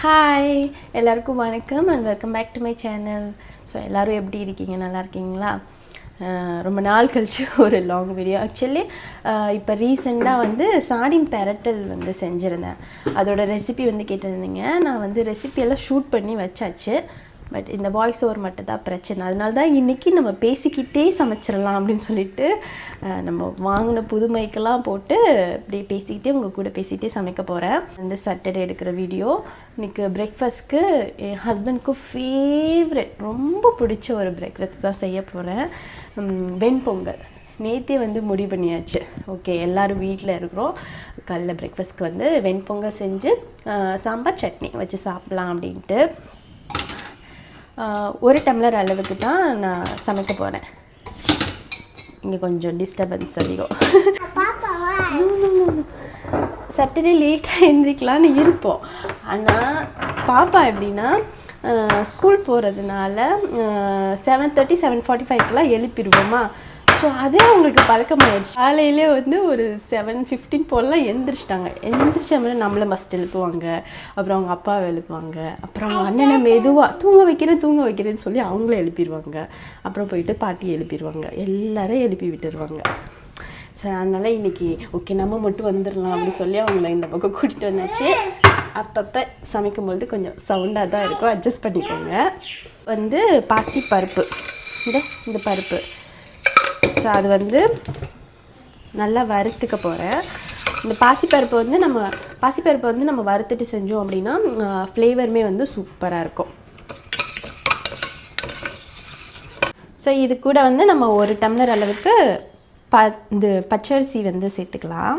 Hi எல்லாருக்கும் வணக்கம் and welcome back to my channel so எல்லோரும் எப்படி இருக்கீங்க? நல்லா இருக்கீங்களா? ரொம்ப நாள் கழிச்சு ஒரு லாங் வீடியோ ஆக்சுவலி இப்போ ரீசெண்டாக வந்து சாடின் பெரட்டல் வந்து செஞ்சுருந்தேன். அதோட ரெசிபி வந்து கேட்டிருந்தீங்க. நான் வந்து ரெசிபியெல்லாம் ஷூட் பண்ணி வச்சாச்சு. பட் இந்த வாய்ஸ் ஓவர் மட்டும் தான் பிரச்சனை. அதனால தான் இன்றைக்கி நம்ம பேசிக்கிட்டே சமைச்சிடலாம் அப்படின்னு சொல்லிட்டு நம்ம வாங்கின புதுமைக்கெல்லாம் போட்டு இப்படி பேசிக்கிட்டே உங்கள் கூட பேசிக்கிட்டே சமைக்க போகிறேன் இந்த சாட்டர்டே எடுக்கிற வீடியோ இன்னைக்கு பிரேக்ஃபாஸ்ட்க்கு என் ஹஸ்பண்ட்க்கு ஃபேவரட் ரொம்ப பிடிச்ச ஒரு பிரேக்ஃபாஸ்ட் தான் செய்ய போகிறேன் வெண்பொங்கல் நேற்றே வந்து முடிவு பண்ணியாச்சு. ஓகே எல்லோரும் வீட்டில் இருக்கிறோம். காலைல பிரேக்ஃபாஸ்ட்க்கு வந்து வெண்பொங்கல் செஞ்சு சாம்பார் சட்னி வச்சு சாப்பிட்லாம் அப்படின்ட்டு. ஒரு டம்ளர் அளவுக்கு தான் நான் சமைக்க போகிறேன் இங்கே கொஞ்சம் டிஸ்டர்பன்ஸ் அதிகம். சாட்டர்டே லேட்டாக எழுந்திரிக்கலான்னு இருப்போம். ஆனால் பாப்பா எப்படின்னா ஸ்கூல் போகிறதுனால செவன் தேர்ட்டி செவன் ஃபார்ட்டி ஃபைவ்க்கெலாம் எழுப்பிடுவோமா? ஸோ அதே அவங்களுக்கு பழக்கமாயிடுச்சு. காலையிலே வந்து ஒரு செவன் ஃபிஃப்டீன் போலலாம் எந்திரிச்சிட்டாங்க. எந்திரிச்ச மாதிரி நம்மளை மஸ்ட் எழுப்புவாங்க. அப்புறம் அவங்க அப்பாவை எழுப்புவாங்க. அப்புறம் அவங்க அண்ணனை மெதுவாக தூங்க வைக்கிறேன் தூங்க வைக்கிறேன்னு சொல்லி அவங்கள எழுப்பிடுவாங்க அப்புறம் போயிட்டு பாட்டி எழுப்பிடுவாங்க எல்லாரும் எழுப்பி விட்டுருவாங்க. சரி அதனால் இன்னைக்கு ஓகே நம்ம மட்டும் வந்துடலாம் அப்படின்னு சொல்லி அவங்கள இந்த பக்கம் கூட்டிகிட்டு வந்தாச்சு. அப்பப்போ சமைக்கும்பொழுது கொஞ்சம் சவுண்டாக தான் இருக்கும். அட்ஜஸ்ட் பண்ணிக்கோங்க. வந்து பாசி பருப்பு இந்த இந்த பருப்பு. ஸோ அது வந்து நல்லா வறுத்துக்க போகிறேன் இந்த பாசிப்பருப்பு வந்து நம்ம பாசிப்பருப்பை வந்து நம்ம வறுத்துட்டு செஞ்சோம் அப்படின்னா ஃப்ளேவருமே வந்து சூப்பராக இருக்கும். ஸோ இது கூட வந்து நம்ம ஒரு டம்ளர் அளவுக்கு ப இது பச்சரிசி வந்து சேர்த்துக்கலாம்.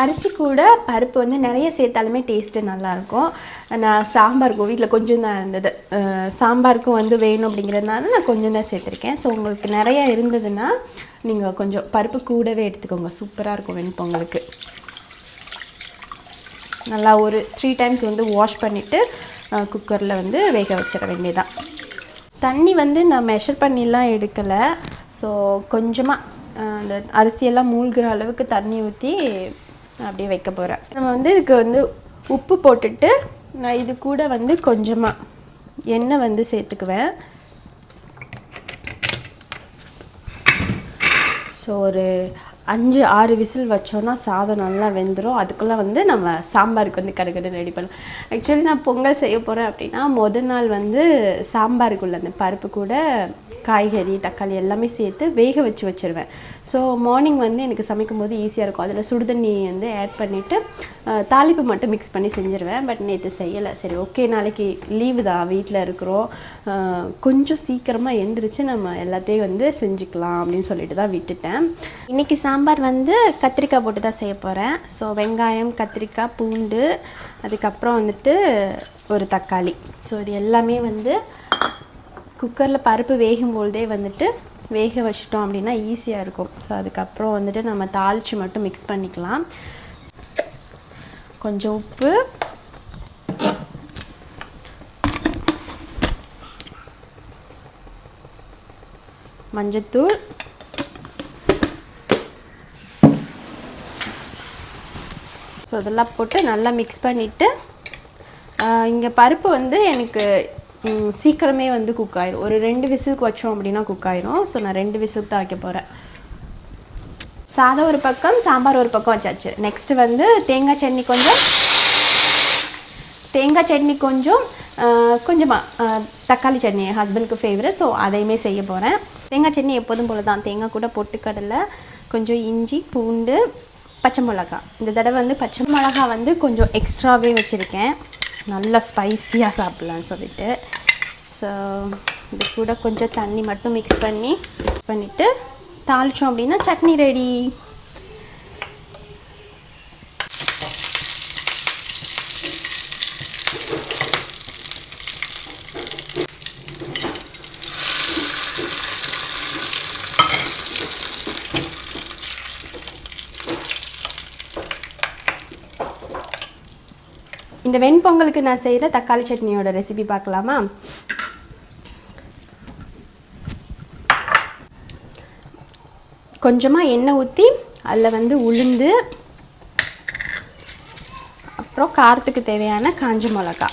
அரிசி கூட பருப்பு வந்து நிறைய சேர்த்தாலுமே டேஸ்ட்டு நல்லாயிருக்கும். நான் சாம்பாருக்கும் வீட்டில் கொஞ்சம் தான் இருந்தது. சாம்பாருக்கும் வந்து வேணும் அப்படிங்கிறதுனால நான் கொஞ்சம் தான் சேர்த்துருக்கேன். ஸோ உங்களுக்கு நிறையா இருந்ததுன்னா நீங்கள் கொஞ்சம் பருப்பு கூடவே எடுத்துக்கோங்க. சூப்பராக இருக்கும் வெண்பொங்கலுக்கு. நல்லா ஒரு த்ரீ டைம்ஸ் வந்து வாஷ் பண்ணிவிட்டு குக்கரில் வந்து வேக வச்சிட வேண்டியதான் தண்ணி வந்து நான் மெஷர் பண்ணிலாம் எடுக்கலை. ஸோ கொஞ்சமாக அந்த அரிசியெல்லாம் மூழ்கிற அளவுக்கு தண்ணி ஊற்றி அப்படியே வைக்க போகிறேன் நம்ம வந்து இதுக்கு வந்து உப்பு போட்டுட்டு நான் இது கூட வந்து கொஞ்சமாக எண்ணெய் வந்து சேர்த்துக்குவேன். ஸோ ஒரு அஞ்சு ஆறு விசில் வச்சோன்னா சாதம் நல்லா வெந்துடும் அதுக்குள்ளே வந்து நம்ம சாம்பாருக்கு வந்து கடுக்கடு ரெடி பண்ணலாம். ஆக்சுவலி நான் பொங்கல் செய்ய போகிறேன் அப்படின்னா முத நாள் வந்து சாம்பாருக்குள்ள அந்த பருப்பு கூட காய்கறி தக்காளி எல்லாமே சேர்த்து வேக வச்சு வச்சுருவேன். ஸோ மார்னிங் வந்து எனக்கு சமைக்கும் போது ஈஸியாக இருக்கும். அதில் சுடுதண்ணி வந்து ஆட் பண்ணிவிட்டு தாளிப்பு மட்டும் மிக்ஸ் பண்ணி செஞ்சுருவேன். பட் நேற்று செய்யலை. சரி ஓகே நாளைக்கு லீவு தான். வீட்டில் இருக்கிறோம். கொஞ்சம் சீக்கிரமாக எந்திரிச்சு நம்ம எல்லாத்தையும் வந்து செஞ்சுக்கலாம் அப்படின்னு சொல்லிட்டு தான் விட்டுட்டேன். இன்றைக்கி சாம்பார் வந்து கத்திரிக்காய் போட்டு தான் செய்ய போகிறேன் ஸோ வெங்காயம் கத்திரிக்காய் பூண்டு அதுக்கப்புறம் வந்துட்டு ஒரு தக்காளி. ஸோ இது எல்லாமே வந்து குக்கரில் பருப்பு வேகும் பொழுதே வந்துட்டு வேக வச்சிட்டோம் அப்படின்னா ஈஸியாக இருக்கும். ஸோ அதுக்கப்புறம் வந்துட்டு நம்ம தாளித்து மட்டும் மிக்ஸ் பண்ணிக்கலாம். கொஞ்சம் உப்பு. மஞ்சத்தூள். ஸோ இதெல்லாம் போட்டு நல்லா மிக்ஸ் பண்ணிவிட்டு இங்கே பருப்பு வந்து எனக்கு சீக்கிரமே வந்து குக் ஆயிரும். ஒரு ரெண்டு விசிலுக்கு வச்சோம் அப்படின்னா குக் ஆயிரும். ஸோ நான் ரெண்டு விசிலுக்கு தான் வைக்க போகிறேன் சாதம் ஒரு பக்கம் சாம்பார் ஒரு பக்கம் வச்சாச்சு. நெக்ஸ்ட் வந்து தேங்காய் சட்னி கொஞ்சம். தேங்காய் சட்னி கொஞ்சம் கொஞ்சமாக தக்காளி சட்னி என் ஹஸ்பண்டுக்கு ஃபேவரட் ஸோ அதையுமே செய்ய போகிறேன் தேங்காய் சட்னி எப்போதும் போல தான் தேங்காய் கூட பொட்டுக்கடலை கொஞ்சம் இஞ்சி பூண்டு பச்சை மிளகா இந்த தடவை வந்து பச்சை மிளகா வந்து கொஞ்சம் எக்ஸ்ட்ராவே வச்சுருக்கேன். நல்லா ஸ்பைஸியாக சாப்பிட்லான்னு சொல்லிட்டு. ஸோ இது கூட கொஞ்சம் தண்ணி மட்டும் மிக்ஸ் பண்ணி பண்ணிவிட்டு தாளித்தோம் அப்படின்னா சட்னி ரெடி இந்த வெண்பொங்கலுக்கு நான் செய்கிற தக்காளி சட்னியோட ரெசிபி பார்க்கலாமா? கொஞ்சமாக எண்ணெய் ஊற்றி அதில் வந்து உளுந்து அப்புறம் காரத்துக்கு தேவையான காஞ்ச மிளகா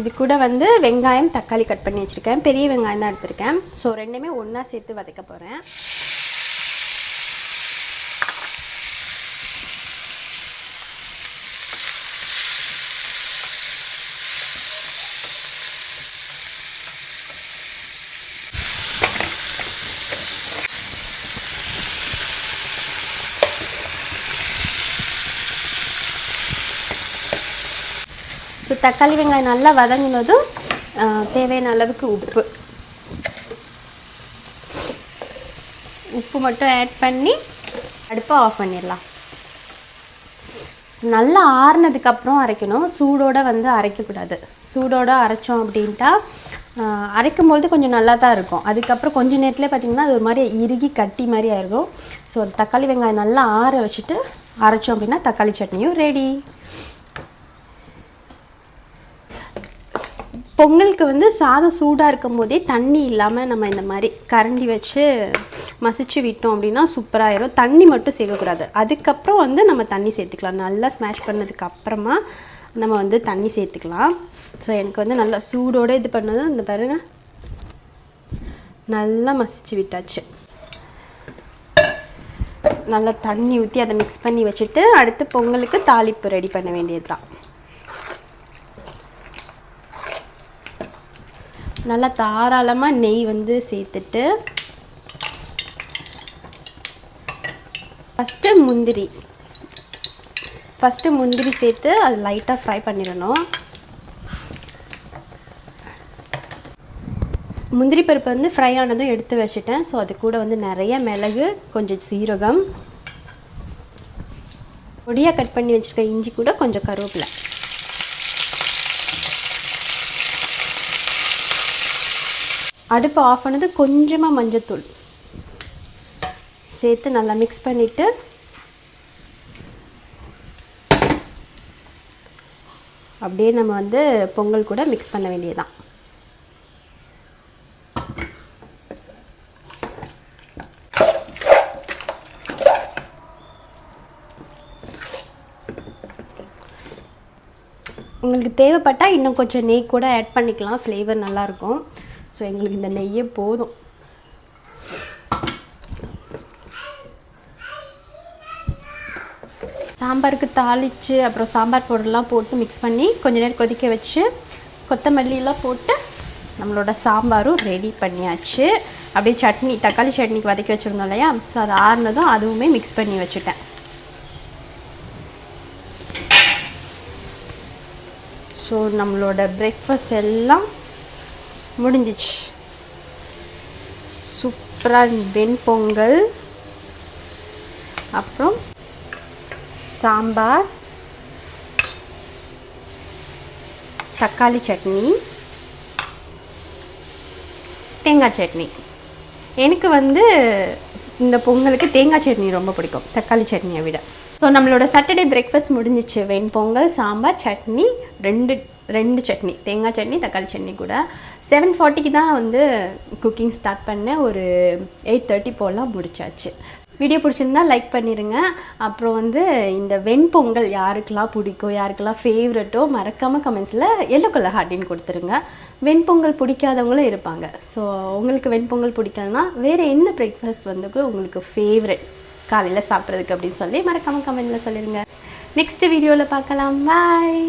இது கூட வந்து வெங்காயம் தக்காளி கட் பண்ணி வச்சுருக்கேன். பெரிய வெங்காயம் தான் எடுத்திருக்கேன். ஸோ ரெண்டுமே ஒன்றா சேர்த்து வதக்க போகிறேன் தக்காளி வெங்காயம் நல்லா வதங்கினதும் தேவையான அளவுக்கு உப்பு. உப்பு மட்டும் ஆட் பண்ணி அடுப்பை ஆஃப் பண்ணிடலாம். நல்லா ஆறுனதுக்கப்புறம் அரைக்கணும். சூடோடு வந்து அரைக்கக்கூடாது. சூடோடு அரைச்சோம் அப்படின்ட்டா அரைக்கும்பொழுது கொஞ்சம் நல்லா தான் இருக்கும். அதுக்கப்புறம் கொஞ்ச நேரத்துலேயே பார்த்திங்கன்னா அது ஒரு மாதிரி இறுகி கட்டி மாதிரி ஆயிருக்கும். ஸோ தக்காளி வெங்காயம் நல்லா ஆற வச்சுட்டு அரைச்சோம் அப்படின்னா தக்காளி சட்னியும் ரெடி பொங்கலுக்கு வந்து சாதம் சூடாக இருக்கும் போதே தண்ணி இல்லாமல் நம்ம இந்த மாதிரி கரண்டி வச்சு மசிச்சு விட்டோம் அப்படின்னா சூப்பராகிடும் தண்ணி மட்டும் சேர்க்கக்கூடாது. அதுக்கப்புறம் வந்து நம்ம தண்ணி சேர்த்துக்கலாம். நல்லா ஸ்மாஷ் பண்ணதுக்கு அப்புறமா நம்ம வந்து தண்ணி சேர்த்துக்கலாம். ஸோ எனக்கு வந்து நல்லா சூடோடு இது பண்ணதும் இந்த பாருங்க. நல்லா மசிச்சு விட்டாச்சு. நல்லா தண்ணி ஊற்றி அதை மிக்ஸ் பண்ணி வச்சுட்டு அடுத்து பொங்கலுக்கு தாளிப்பு ரெடி பண்ண வேண்டியது தான் நல்லா தாராளமாக நெய் வந்து சேர்த்துட்டு ஃபஸ்ட்டு முந்திரி. ஃபஸ்ட்டு முந்திரி சேர்த்து அது லைட்டாக ஃப்ரை பண்ணிடணும். முந்திரி பருப்பு வந்து ஃப்ரை ஆனதும் எடுத்து வச்சுட்டேன். ஸோ அது கூட வந்து நிறைய மிளகு கொஞ்சம் சீரகம். பொடியாக கட் பண்ணி வச்சுருக்க இஞ்சி கூட கொஞ்சம் கருவேப்பிலை. அடுப்பு ஆஃப் பண்ணது கொஞ்சமாக மஞ்சத்தூள். சேர்த்து நல்லா மிக்ஸ் பண்ணிவிட்டு அப்படியே நம்ம வந்து பொங்கல் கூட மிக்ஸ் பண்ண வேண்டியதுதான். உங்களுக்கு தேவைப்பட்டால் இன்னும் கொஞ்சம் நெய் கூட ஆட் பண்ணிக்கலாம். ஃப்ளேவர் நல்லாயிருக்கும் ஸோ எங்களுக்கு இந்த நெய்யே போதும். சாம்பாருக்கு தாளித்து அப்புறம் சாம்பார் பவுடர்லாம் போட்டு மிக்ஸ் பண்ணி கொஞ்ச நேரம் கொதிக்க வச்சு கொத்தமல்லிலாம் போட்டு நம்மளோட சாம்பாரும் ரெடி பண்ணியாச்சு. அப்படியே சட்னி தக்காளி சட்னிக்கு வதக்கி வச்சுருந்தோம் இல்லையா? ஸோ அது ஆறுனதும் அதுவுமே மிக்ஸ் பண்ணி வச்சுட்டேன். ஸோ நம்மளோட பிரேக்ஃபாஸ்ட் எல்லாம் முடிஞ்சிச்சு. சூப்பராக வெண்பொங்கல் அப்புறம் சாம்பார். தக்காளி சட்னி. தேங்காய் சட்னி. எனக்கு வந்து இந்த பொங்கலுக்கு தேங்காய் சட்னி ரொம்ப பிடிக்கும். தக்காளி சட்னியை விட. ஸோ நம்மளோட சாட்டர்டே பிரேக்ஃபாஸ்ட் முடிஞ்சிச்சு. வெண்பொங்கல் சாம்பார் சட்னி ரெண்டு ரெண்டு சட்னி தேங்காய் சட்னி தக்காளி சட்னி கூட. செவன் ஃபார்ட்டிக்கு தான் வந்து குக்கிங் ஸ்டார்ட் பண்ணேன். ஒரு எயிட் தேர்ட்டி போலாம் முடிச்சாச்சு. வீடியோ பிடிச்சிருந்தா லைக் பண்ணிடுங்க அப்புறம் வந்து இந்த வெண்பொங்கல் யாருக்கெல்லாம் பிடிக்கும் யாருக்கெல்லாம் ஃபேவரட்டோ மறக்காமல் கமெண்ட்ஸில் எல்லோ கலர் ஹார்டின்னு கொடுத்துருங்க. வெண்பொங்கல் பிடிக்காதவங்களும் இருப்பாங்க. ஸோ உங்களுக்கு வெண்பொங்கல் பிடிக்கலனா வேறு எந்த பிரேக்ஃபாஸ்ட் வந்து உங்களுக்கு ஃபேவரட் காலையில் சாப்பிட்றதுக்கு அப்படின்னு சொல்லி மறக்காமல் கமெண்ட்டில் சொல்லிடுங்க நெக்ஸ்ட் வீடியோவில் பார்க்கலாம். பாய்